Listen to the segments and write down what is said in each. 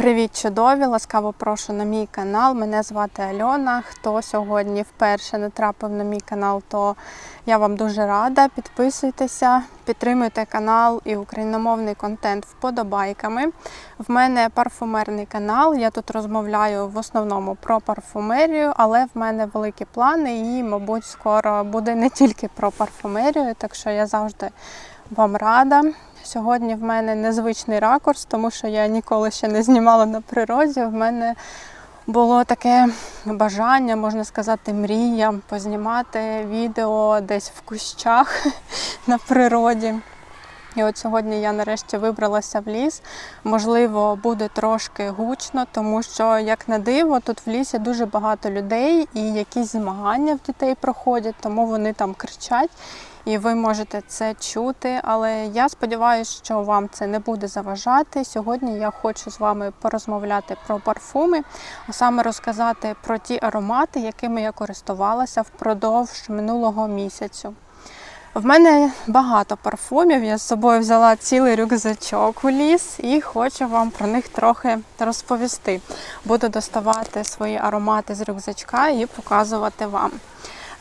Привіт, чудові! Ласкаво прошу на мій канал. Мене звати Альона. Хто сьогодні вперше не трапив на мій канал, то я вам дуже рада. Підписуйтеся, підтримуйте канал і україномовний контент вподобайками. В мене парфумерний канал. Я тут розмовляю в основному про парфумерію, але в мене великі плани і, мабуть, скоро буде не тільки про парфумерію, так що я завжди вам рада. Сьогодні в мене незвичний ракурс, тому що я ніколи ще не знімала на природі. В мене було таке бажання, можна сказати, мрія познімати відео десь в кущах на природі. І от сьогодні я нарешті вибралася в ліс. Можливо, буде трошки гучно, тому що, як на диво, тут в лісі дуже багато людей і якісь змагання в дітей проходять, тому вони там кричать. І ви можете це чути, але я сподіваюся, що вам це не буде заважати. Сьогодні я хочу з вами порозмовляти про парфуми, а саме розказати про ті аромати, якими я користувалася впродовж минулого місяцю. В мене багато парфумів. Я з собою взяла цілий рюкзачок у ліс і хочу вам про них трохи розповісти. Буду доставати свої аромати з рюкзачка і показувати вам.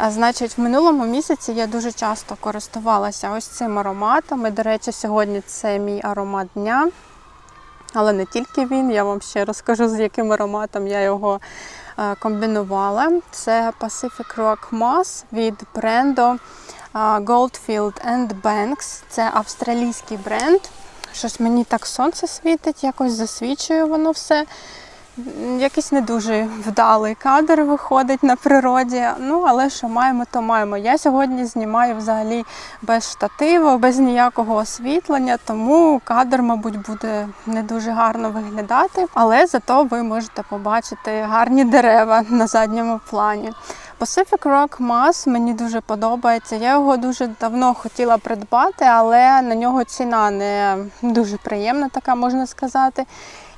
Значить, в минулому місяці я дуже часто користувалася ось цим ароматом. І, до речі, сьогодні це мій аромат дня. Але не тільки він, я вам ще розкажу, з яким ароматом я його е, комбінувала. Це Pacific Rock Moss від бренду е, Goldfield Banks. Це австралійський бренд. Щось мені так сонце світить, якось засвічує воно все. Якийсь не дуже вдалий кадр виходить на природі. Ну, але що маємо, то маємо. Я сьогодні знімаю взагалі без штативу, без ніякого освітлення, тому кадр, мабуть, буде не дуже гарно виглядати. Але зато ви можете побачити гарні дерева на задньому плані. Pacific Rock Mass мені дуже подобається. Я його дуже давно хотіла придбати, але на нього ціна не дуже приємна, така можна сказати.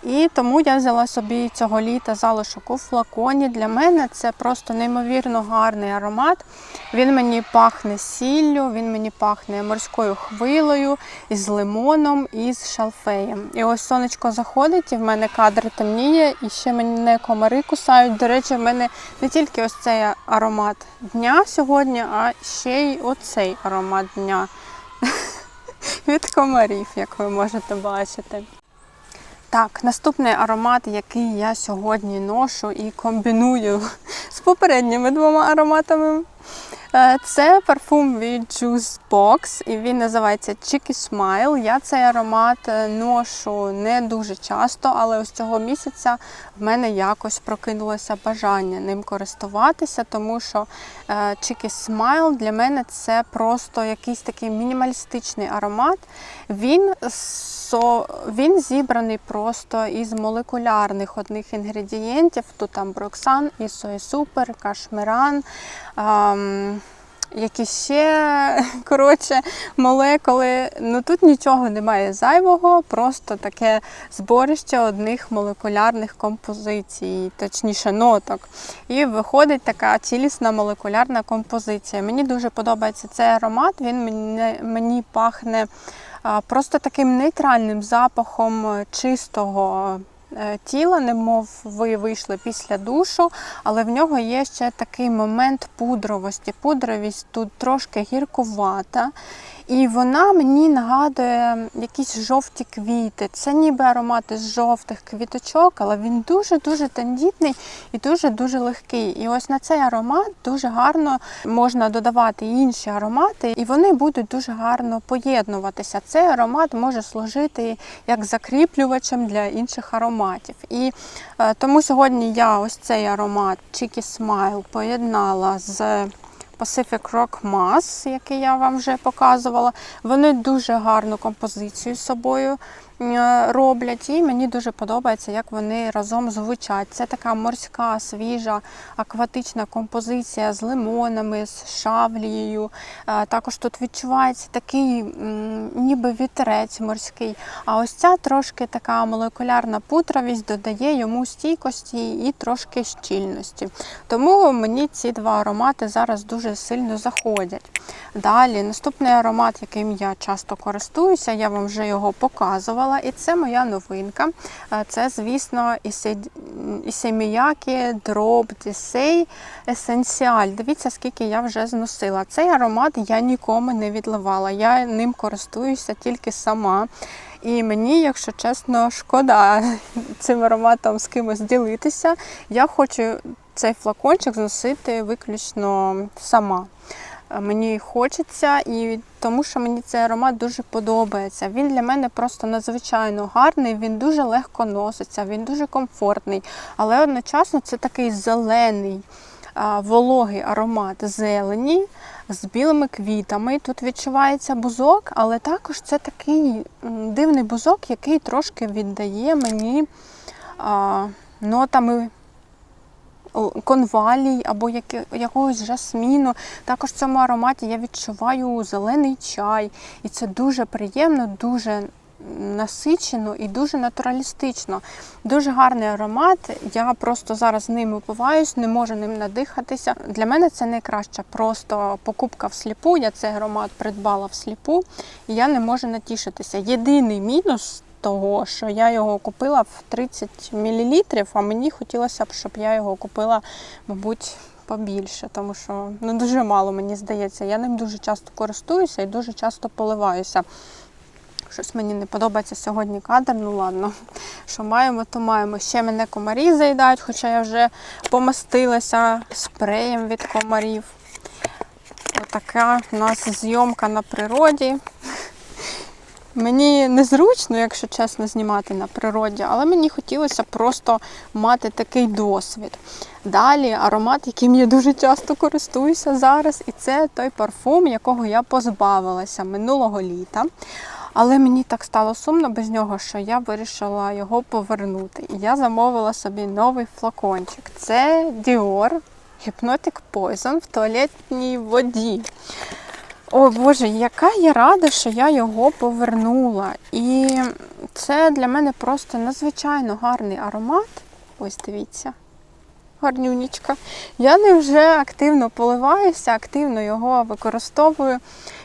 І тому я взяла собі цього літа залишок у флаконі. Для мене це просто неймовірно гарний аромат. Він мені пахне сіллю, він мені пахне морською хвилою, із лимоном і з шалфеєм. І ось сонечко заходить, і в мене кадр темніє, і ще мене комари кусають. До речі, в мене не тільки ось цей аромат дня сьогодні, а ще й оцей аромат дня від комарів, як ви можете бачити. Так, наступний аромат, який я сьогодні ношу і комбіную з попередніми двома ароматами. е, Це парфум від Juice Box, і він називається Cheeky Smile. Я цей аромат е, ношу не дуже часто, але ось цього місяця в мене якось прокинулося бажання ним користуватися, тому що е, Cheeky Smile для мене це просто якийсь такий мінімалістичний аромат. Він со, він зібраний просто із молекулярних одних інгредієнтів. Тут там броксан, ісої супер, кашмиран. Ем, які ще коротше молекули. Ну тут нічого немає зайвого, просто таке зборище одних молекулярних композицій, точніше ноток. І виходить така цілісна молекулярна композиція. Мені дуже подобається цей аромат, він мені, мені пахне просто таким нейтральним запахом чистого. Е, Тіла, немов ви вийшли після душу, але в нього є ще такий момент пудровості. Пудровість тут трошки гіркувата. І вона мені нагадує якісь жовті квіти. Це ніби аромат із жовтих квіточок, але він дуже-дуже тендітний і дуже-дуже легкий. І ось на цей аромат дуже гарно можна додавати інші аромати, і вони будуть дуже гарно поєднуватися. Цей аромат може служити як закріплювачем для інших ароматів. І е, тому сьогодні я ось цей аромат Cheeky Smile поєднала з Pacific Rock Mass, який я вам вже показувала. Вони дуже гарну композицію з собою роблять, і мені дуже подобається, як вони разом звучать. Це така морська, свіжа, акватична композиція з лимонами, з шавлією. Е, Також тут відчувається такий ніби вітерець морський. А ось ця трошки така молекулярна путровість додає йому стійкості і трошки щільності. Тому мені ці два аромати зараз дуже сильно заходять. Далі, наступний аромат, яким я часто користуюся, я вам вже його показувала, і це моя новинка. Е, Це, звісно, Ісеміякі Drop Дісей Essential. Дивіться, скільки я вже зносила. Цей аромат я нікому не відливала. Я ним користуюся тільки сама. І мені, якщо чесно, шкода цим ароматом з кимось ділитися. Я хочу цей флакончик зносити виключно сама. Е, Мені хочеться, і тому що мені цей аромат дуже подобається. Він для мене просто надзвичайно гарний, він дуже легко носиться, він дуже комфортний, але одночасно це такий зелений, вологий аромат зелені з білими квітами. Тут відчувається бузок, але також це такий дивний бузок, який трошки віддає мені нотами конвалій або якогось жасміну. Також в цьому ароматі я відчуваю зелений чай, і це дуже приємно, дуже насичено і дуже натуралістично. Дуже гарний аромат. Я просто зараз ним упиваюсь, не можу ним надихатися. Для мене це найкраща просто покупка всліпу. Я цей аромат придбала всліпу, і я не можу натішитися. Єдиний мінус того, що я його купила в 30 мл, а мені хотілося б, щоб я його купила, мабуть, побільше, тому що ну, дуже мало, мені здається. Я ним дуже часто користуюся і дуже часто поливаюся. Щось мені не подобається сьогодні кадр, ну ладно, що маємо, то маємо. Ще мене комарі заїдають, хоча я вже помастилася спреєм від комарів. Отака у нас зйомка на природі. Мені незручно, якщо чесно, знімати на природі, але мені хотілося просто мати такий досвід. Далі аромат, яким я дуже часто користуюся зараз, і це той парфум, якого я позбавилася минулого літа. Але мені так стало сумно без нього, що я вирішила його повернути. І я замовила собі новий флакончик. Це Dior Hypnotic Poison в туалетній воді. О Боже, яка я рада, що я його повернула. І це для мене просто надзвичайно гарний аромат. Ось дивіться. Гарнюнічка. Я ним вже активно поливаюся, активно його використовую.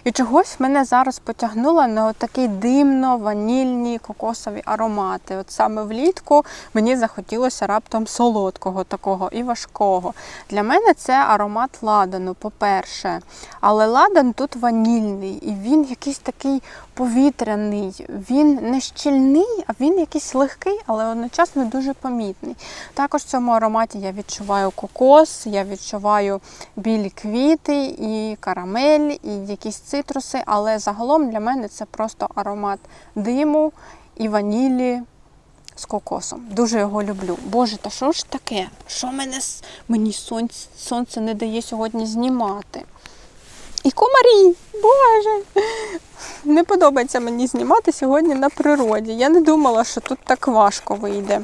І чогось мене зараз потягнуло на такі димно-ванільні кокосові аромати. От саме влітку мені захотілося раптом солодкого такого і важкого. Для мене це аромат ладану, по-перше. Але ладан тут ванільний, і він якийсь такий повітряний. Він не щільний, а він якийсь легкий, але одночасно дуже помітний. Також в цьому ароматі я відчуваю кокос, я відчуваю білі квіти, і карамель, і якісь цитруси, але загалом для мене це просто аромат диму і ванілі з кокосом. Дуже його люблю. Боже, та що ж таке? Що мене мені сонце, сонце не дає сьогодні знімати? І комарі, боже! Не подобається мені знімати сьогодні на природі. Я не думала, що тут так важко вийде.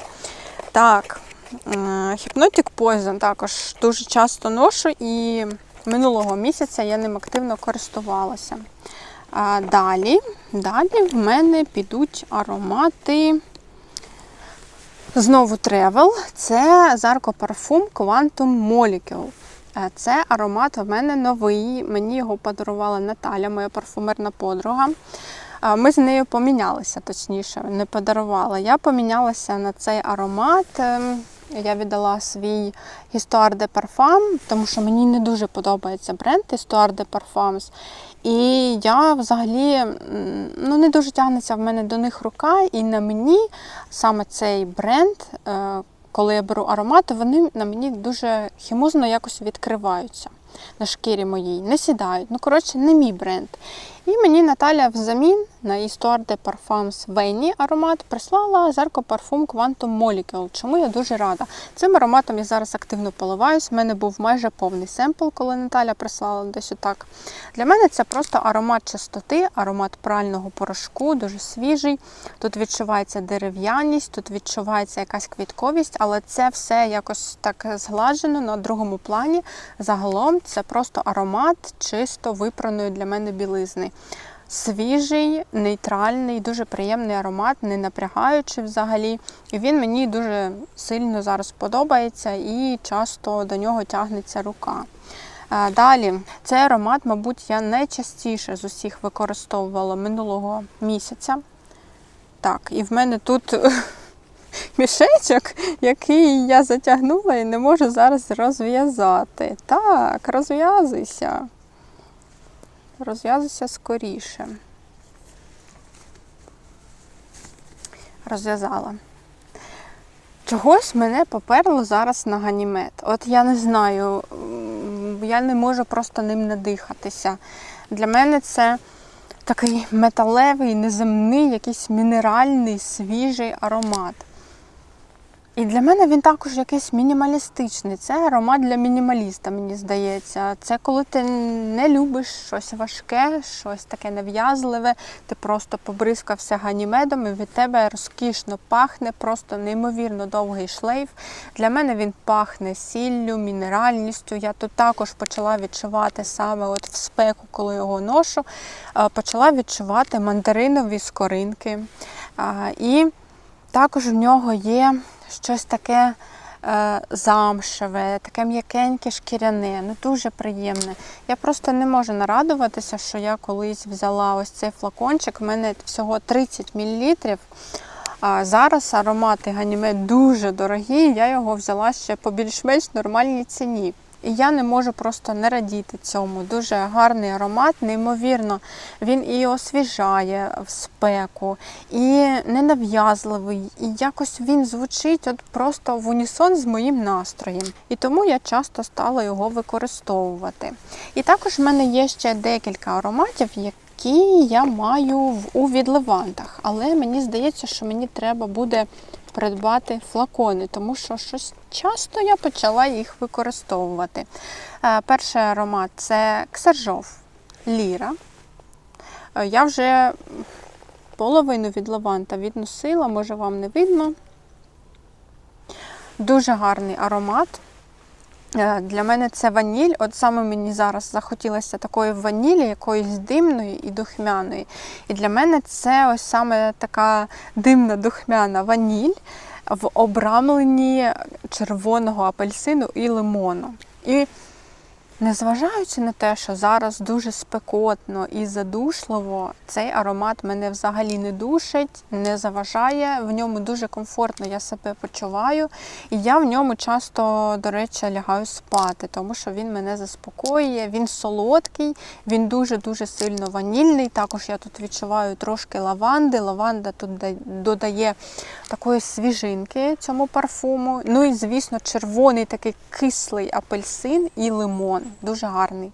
Так, Hypnotic Poison також дуже часто ношу і минулого місяця я ним активно користувалася. Далі, далі в мене підуть аромати. Знову Travel. Це Zarco Parfum Quantum Molecule. Е, Це аромат в мене новий. Мені його подарувала Наталя, моя парфумерна подруга. Е, Ми з нею помінялися, точніше, не подарувала. Я помінялася на цей аромат. Ем, Я віддала свій Histoire de Parfum, тому що мені не дуже подобається бренд Histoire de Parfums. І я взагалі ну, не дуже тягнеться в мене до них рука, і на мені саме цей бренд, е, коли я беру аромати, вони на мені дуже хімозно якось відкриваються на шкірі моїй, не сідають. Ну, коротше, не мій бренд. І мені Наталя взамін на Histoire de Parfums Veni аромат прислала Zarco Parfum Quantum Molecule, чому я дуже рада. Цим ароматом я зараз активно поливаюсь. У мене був майже повний семпл, коли Наталя прислала десь отак. Для мене це просто аромат чистоти, аромат прального порошку, дуже свіжий. Тут відчувається дерев'яність, тут відчувається якась квітковість, але це все якось так згладжено на другому плані. Загалом це просто аромат чисто випраної для мене білизни. Свіжий, нейтральний, дуже приємний аромат, не напрягаючий взагалі. І він мені дуже сильно зараз подобається і часто до нього тягнеться рука. Далі, цей аромат, мабуть, я найчастіше з усіх використовувала минулого місяця. Так, і в мене тут мішечок, який я затягнула і не можу зараз розв'язати. Так, розв'язуйся. Розв'язуйся скоріше. Розв'язала. Чогось мене поперло зараз на ганімет. От я не знаю, я не можу просто ним надихатися. Для мене це такий металевий, неземний, якийсь мінеральний, свіжий аромат. І для мене він також якийсь мінімалістичний. Це аромат для мінімаліста, мені здається. Це коли ти не любиш щось важке, щось таке нав'язливе, ти просто побризкався ганімедом і від тебе розкішно пахне, просто неймовірно довгий шлейф. Для мене він пахне сіллю, мінеральністю. Я тут також почала відчувати саме от в спеку, коли його ношу, почала відчувати мандаринові скоринки. І також в нього є щось таке е, замшеве, таке м'якеньке шкіряне, ну дуже приємне. Я просто не можу нарадуватися, що я колись взяла ось цей флакончик. У мене всього 30 мл. А зараз аромати Ганіме дуже дорогі. Я його взяла ще по більш-менш нормальній ціні. І я не можу просто не радіти цьому. Дуже гарний аромат, неймовірно. Він і освіжає в спеку, і ненав'язливий, і якось він звучить от просто в унісон з моїм настроєм. І тому я часто стала його використовувати. І також в мене є ще декілька ароматів, які я маю у відливантах. Але мені здається, що мені треба буде придбати флакони, тому що щось часто я почала їх використовувати. Е, Перший аромат це Ксержов Ліра. Е, Я вже половину від лаванта відносила, може вам не видно. Дуже гарний аромат. Е, Для мене це ваніль. От саме мені зараз захотілося такої ванілі, якоїсь димної і духмяної. І для мене це ось саме така димна духмяна ваніль в обрамленні червоного апельсину і лимону. І Незважаючи на те, що зараз дуже спекотно і задушливо, цей аромат мене взагалі не душить, не заважає. В ньому дуже комфортно я себе почуваю. І я в ньому часто, до речі, лягаю спати, тому що він мене заспокоює, він солодкий, він дуже-дуже сильно ванільний. Також я тут відчуваю трошки лаванди. Лаванда тут додає такої свіжинки цьому парфуму. Ну і, звісно, червоний такий кислий апельсин і лимон. Дуже гарний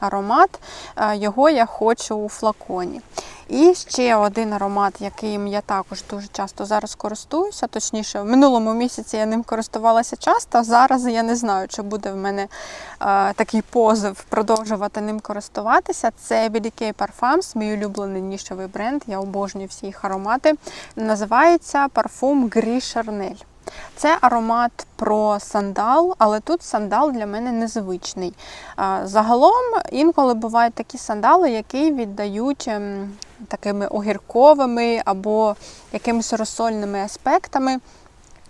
аромат. Е, Його я хочу у флаконі. І ще один аромат, яким я також дуже часто зараз користуюся. Точніше, в минулому місяці я ним користувалася часто. Зараз я не знаю, чи буде в мене е, такий позив продовжувати ним користуватися. Це BDK Parfums, мій улюблений нішевий бренд. Я обожнюю всі їх аромати. Називається парфум Gris Charnel. Це аромат про сандал, але тут сандал для мене незвичний. Загалом інколи бувають такі сандали, які віддають ем, такими огірковими або якимись розсольними аспектами.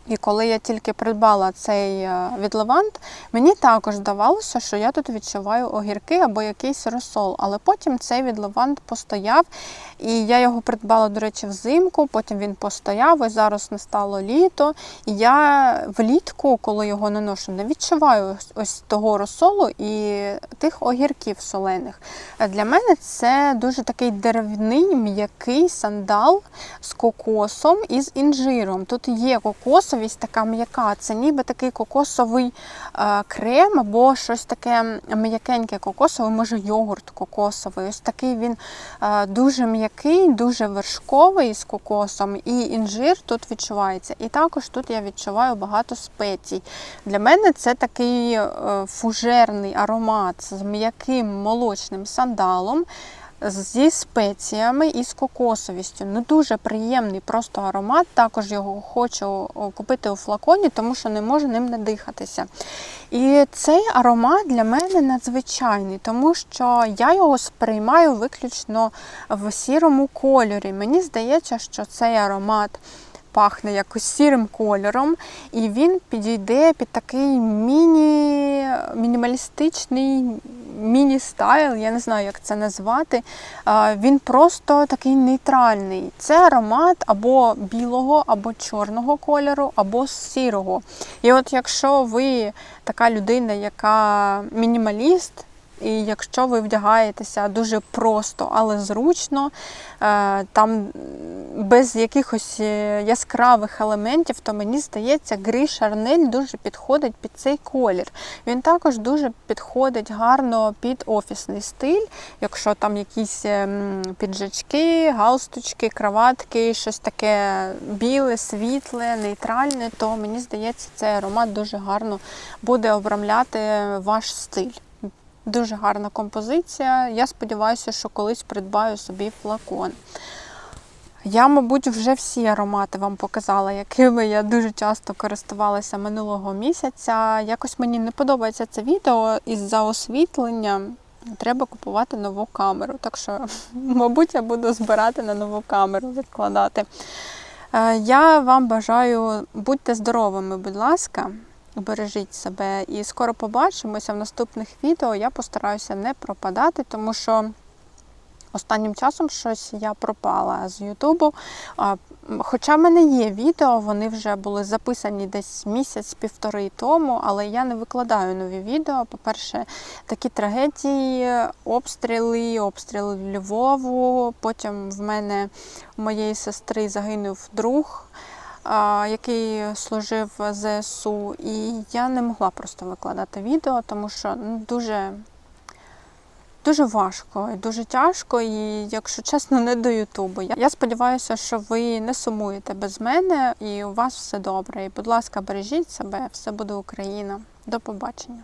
І коли я тільки придбала цей е, відливант, мені також здавалося, що я тут відчуваю огірки або якийсь розсол. Але потім цей відливант постояв, і я його придбала, до речі, взимку, потім він постояв, і зараз настало літо. І я влітку, коли його наношу, не відчуваю ось- того розсолу і тих огірків солених. Е, Для мене це дуже такий деревний, м'який сандал з кокосом і з інжиром. Тут є кокосовість така м'яка, це ніби такий кокосовий е, крем або щось таке м'якеньке кокосове, може йогурт кокосовий. Ось такий він е, дуже м'який, дуже вершковий з кокосом, і інжир тут відчувається. І також тут я відчуваю багато спецій. Для мене це такий е, фужерний аромат з м'яким молочним сандалом зі спеціями і з кокосовістю. Ну дуже приємний просто аромат. Також його хочу купити у флаконі, тому що не можу ним надихатися. І цей аромат для мене надзвичайний, тому що я його сприймаю виключно в сірому кольорі. Мені здається, що цей аромат пахне якось сірим кольором, і він підійде під такий міні, мінімалістичний міні-стайл, я не знаю, як це назвати. Він просто такий нейтральний. Це аромат або білого, або чорного кольору, або сірого. І от якщо ви така людина, яка мінімаліст, і якщо ви вдягаєтеся дуже просто, але зручно, е, там без якихось е, яскравих елементів, то мені здається, грі Шарнель дуже підходить під цей колір. Він також дуже підходить гарно під офісний стиль, якщо там якісь ем, піджачки, галстучки, краватки, щось таке біле, світле, нейтральне, то мені здається, цей аромат дуже гарно буде обрамляти ваш стиль. Дуже гарна композиція. Я сподіваюся, що колись придбаю собі флакон. Я, мабуть, вже всі аромати вам показала, якими я дуже часто користувалася минулого місяця. Якось мені не подобається це відео із-за освітлення. Треба купувати нову камеру. Так що, мабуть, я буду збирати на нову камеру, відкладати. Е, Я вам бажаю, будьте здоровими, будь ласка. Бережіть себе і скоро побачимося в наступних відео. Я постараюся не пропадати, тому що останнім часом щось я пропала з Ютубу. Хоча в мене є відео, вони вже були записані десь місяць-півтори тому, але я не викладаю нові відео. По-перше, такі трагедії, обстріли, обстріли в Львову. Потім в мене у моєї сестри загинув друг який служив в ЗСУ, і я не могла просто викладати відео, тому що ну, дуже, дуже важко і дуже тяжко, і, якщо чесно, не до Ютубу. Я- сподіваюся, що ви не сумуєте без мене і у вас все добре. І, будь ласка, бережіть себе, все буде Україна. До побачення.